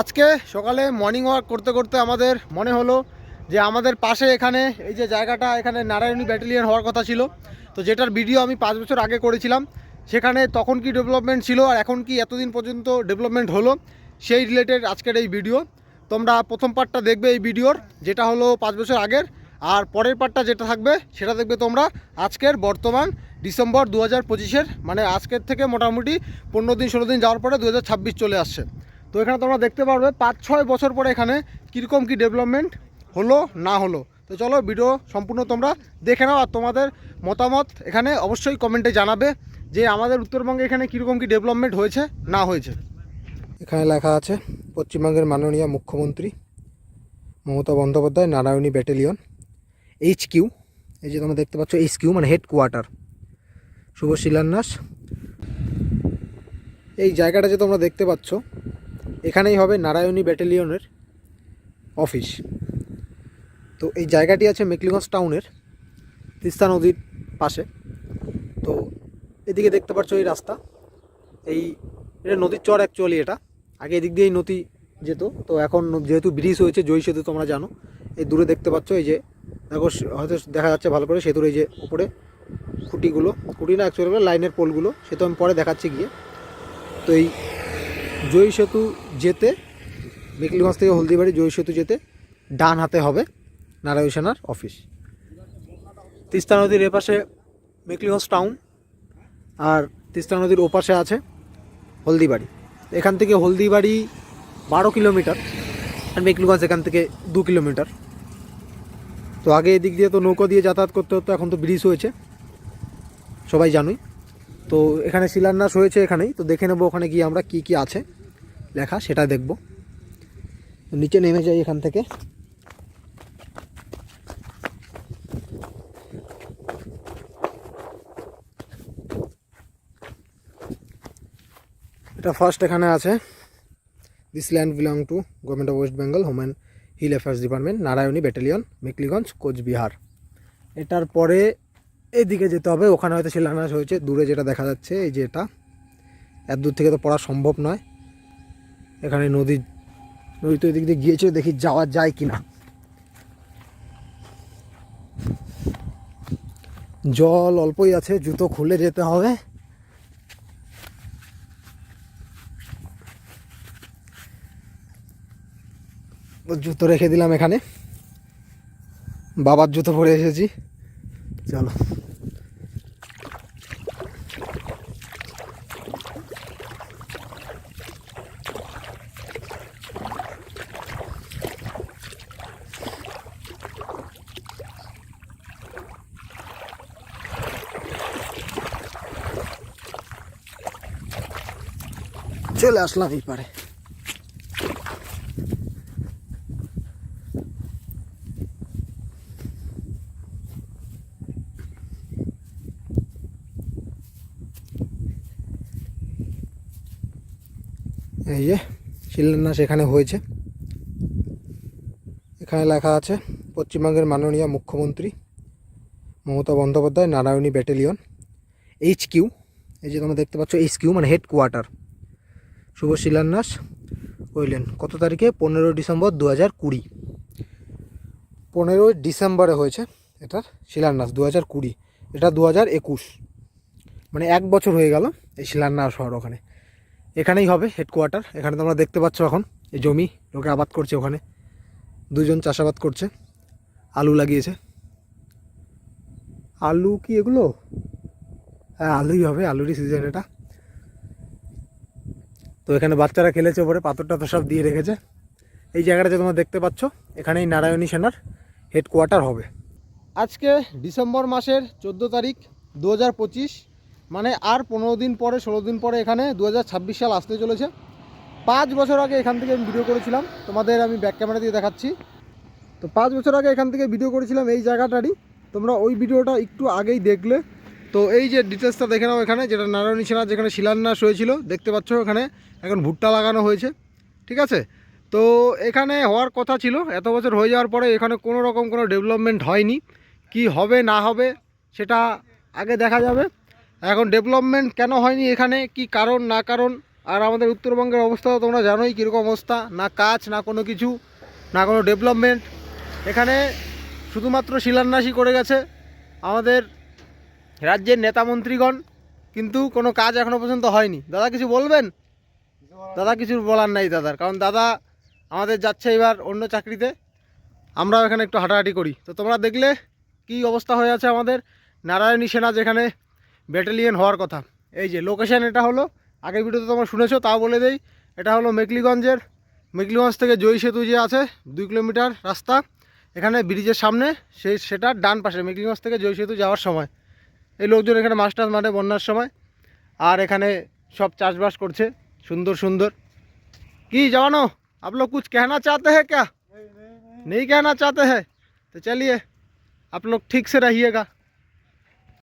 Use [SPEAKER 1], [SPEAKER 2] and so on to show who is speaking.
[SPEAKER 1] আজকে সকালে morning walk করতে করতে আমাদের মনে হলো যে আমাদের পাশে এখানে এই যে জায়গাটা, এখানে নারায়ণী ব্যাটালিয়ন হওয়ার কথা ছিল। তো যেটার ভিডিও আমি পাঁচ বছর আগে করেছিলাম, সেখানে তখন কি ডেভেলপমেন্ট ছিল আর এখন কি এতদিন পর্যন্ত ডেভেলপমেন্ট হলো, সেই রিলেটেড আজকের এই ভিডিও তোমরা প্রথম পার্টটা দেখবে এই ভিডিওর যেটা হলো পাঁচ বছর আগের। আর পরের পার্টটা যেটা থাকবে, সেটা দেখবে তোমরা আজকের বর্তমান ডিসেম্বর দু হাজার মানে আজকের থেকে মোটামুটি পনেরো দিন, ষোলো দিন যাওয়ার পরে দু হাজার ছাব্বিশ চলে আসছে। তো এখানে তোমরা দেখতে পারবে পাঁচ, ছয় বছর পরে এখানে কীরকম কী ডেভেলপমেন্ট হলো, না হলো। তো চলো ভিডিও সম্পূর্ণ তোমরা দেখে নাও আর তোমাদের মতামত এখানে অবশ্যই কমেন্টে জানাবে যে আমাদের উত্তরবঙ্গে এখানে কীরকম কী ডেভেলপমেন্ট হয়েছে, না হয়েছে। এখানে লেখা আছে, পশ্চিমবঙ্গের মাননীয় মুখ্যমন্ত্রী Mamata Bandyopadhyay, Narayani battalion H Q এই যে তোমরা দেখতে পাচ্ছ এইচ কিউ মানে হেড কোয়ার্টার শুভ শিলান্যাস এই জায়গাটা যে তোমরা দেখতে পাচ্ছ এখানেই হবে নারায়ণী ব্যাটালিয়নের অফিস। তো এই জায়গাটি আছে মেকলিগঞ্জ টাউনের, তিস্তা নদীর পাশে। তো এদিকে দেখতে পাচ্ছ এই রাস্তা। এই এটা নদীর চর অ্যাকচুয়ালি এটা। আগে এদিক দিয়েই নদী যেত। তো এখন যেহেতু ব্রিজ হয়েছে, জয়ী সেতু তোমরা জানো। এই দূরে দেখতে পাচ্ছ এই যে, দেখো, হয়তো দেখা যাচ্ছে ভালো করে সেতুর এই যে উপরে খুঁটিগুলো। খুঁটি না অ্যাকচুয়ালি লাইনের পোলগুলো। সে তো আমি পরে দেখাচ্ছি গিয়ে। তো এই জয়ী সেতু যেতে, মেকলিগঞ্জ থেকে হলদিবাড়ি জয়ী সেতু যেতে ডান হাতে হবে নারায়ণ সেনার অফিস। তিস্তা নদীর এপাশে মেকলিগঞ্জ টাউন আর তিস্তা নদীর ওপাশে আছে হলদিবাড়ি। এখান থেকে হলদিবাড়ি বারো কিলোমিটার আর মেকলিগঞ্জ এখান থেকে দু কিলোমিটার। তো আগে এদিক দিয়ে তো নৌকো দিয়ে যাতায়াত করতে হতো, এখন তো ব্রিজ হয়েছে। সবাই জানোই। তো এখানে শিলান্যাস হয়েছে এখানেই, তো দেখে নেব ওখানে গিয়ে আমরা কি কি আছে। লেখা, সেটা দেখব। নিচে নেমে যাই এখান থেকে। এটা ফার্স্ট এখানে আছে। This land belong to government of West Bengal home and hill affairs department Narayani battalion Mekliganj Coochbehar এটার পরে এদিকে যেতে হবে, ওখানে হয়তো শিলান্যাস হয়েছে, দূরে যেটা দেখা যাচ্ছে, এই যে এটা। এত দূর থেকে তো পড়া সম্ভব নয়। এখানে নদী নদী তো এদিক দিয়ে গিয়েছে দেখি যাওয়া যায় কি না জল অল্পই আছে, জুতো খুলে যেতে হবে। জুতো রেখে দিলাম এখানে। বাবার জুতো পরে এসেছি। চলো। চলে আসলাম এই পারে এই যে, শিলান্যাস এখানে হয়েছে। এখানে লেখা আছে, পশ্চিমবঙ্গের মাননীয় মুখ্যমন্ত্রী Mamata Bandyopadhyay, Narayani battalion, H Q, এই যে তোমরা দেখতে পাচ্ছ, এইচ কিউ মানে হেড কোয়ার্টার শুভ শিলান্যাস। হইলেন কত তারিখে? পনেরোই ডিসেম্বর দু হাজার কুড়ি। পনেরোই ডিসেম্বরে হয়েছে এটার শিলান্যাস দু হাজার কুড়ি। এটা দু হাজার একুশ। মানে এক বছর হয়ে গেল এই শিলান্যাস হওয়ার ওখানে। এখানেই হবে হেডকোয়ার্টার। এখানে তোমরা দেখতে পাচ্ছ এখন এই জমি, লোকে আবাদ করছে ওখানে। দুজন চাষাবাদ করছে। আলু লাগিয়েছে। আলু কি এগুলো? হ্যাঁ আলুই হবে, আলুরই সিজন এটা। তো এখানে বাচ্চারা খেলেছে ওপরে পাথর টাথর সব দিয়ে রেখেছে। এই জায়গাটা যে তোমরা দেখতে পাচ্ছ, এখানেই নারায়ণী সেনার হেডকোয়ার্টার হবে। আজকে ডিসেম্বর মাসের চোদ্দ তারিখ দু হাজার পঁচিশ মানে আর পনেরো দিন পরে, ষোলো দিন পরে এখানে দু হাজার ছাব্বিশ সাল আসতে চলেছে। পাঁচ বছর আগে এখান থেকে আমি ভিডিও করেছিলাম, তোমাদের আমি ব্যাক ক্যামেরা দিয়ে দেখাচ্ছি। তো পাঁচ বছর আগে এখান থেকে ভিডিও করেছিলাম এই জায়গাটারই, তোমরা ওই ভিডিওটা একটু আগেই দেখলে। তো এই যে ডিটেলসটা দেখে নাও এখানে, যেটা নারায়ণী সেনা যেখানে শিলান্যাস হয়েছিল, দেখতে পাচ্ছ এখানে এখন ভুট্টা লাগানো হয়েছে, ঠিক আছে? তো এখানে হওয়ার কথা ছিল, এত বছর হয়ে যাওয়ার পরে এখানে কোনো রকম কোনো ডেভেলপমেন্ট হয়নি, কি হবে না হবে সেটা আগে দেখা যাবে। এখন ডেভেলপমেন্ট কেন হয়নি এখানে, কি কারণ, না কারণ, আর আমাদের উত্তরবঙ্গের অবস্থা তোমরা জানোই কীরকম অবস্থা, না কাজ, না কোনো কিছু, না কোনো ডেভেলপমেন্ট এখানে শুধুমাত্র শিলান্যাসই করে গেছে আমাদের রাজ্যের নেতা মন্ত্রীগণ, কিন্তু কোনো কাজ এখনও পর্যন্ত হয়নি। দাদা কিছু বলবেন? দাদা কিছু বলার নাই দাদার, কারণ দাদা আমাদের যাচ্ছে এবার অন্য চাকরিতে। আমরাও এখানে একটু হাঁটাহাঁটি করি। তো তোমরা দেখলে কি অবস্থা হয়ে আছে আমাদের। নারায়ণী সেনা যেখানে ব্যাটালিয়ন হওয়ার কথা। এই যে লোকেশন এটা হলো, আগের ভিডিওতে তোমরা শুনেছো, তাও বলে দেই, এটা হলো মেকলিগঞ্জের। মেকলিগঞ্জ থেকে জয়ী সেতু যে আছে, দুই কিলোমিটার রাস্তা। এখানে ব্রিজের সামনে, সেই সেটার ডান পাশে, মেকলিগঞ্জ থেকে জয়ী সেতু যাওয়ার সময়। এই লোকজন এখানে মাছ টাছ মারে বন্যার সময় আর এখানে সব চাষবাস করছে সুন্দর সুন্দর কি जवानों आप लोग कुछ कहना चाहते हैं क्या नहीं कहना चाहते हैं तो चलिए आप लोग ठीक से रहिएगा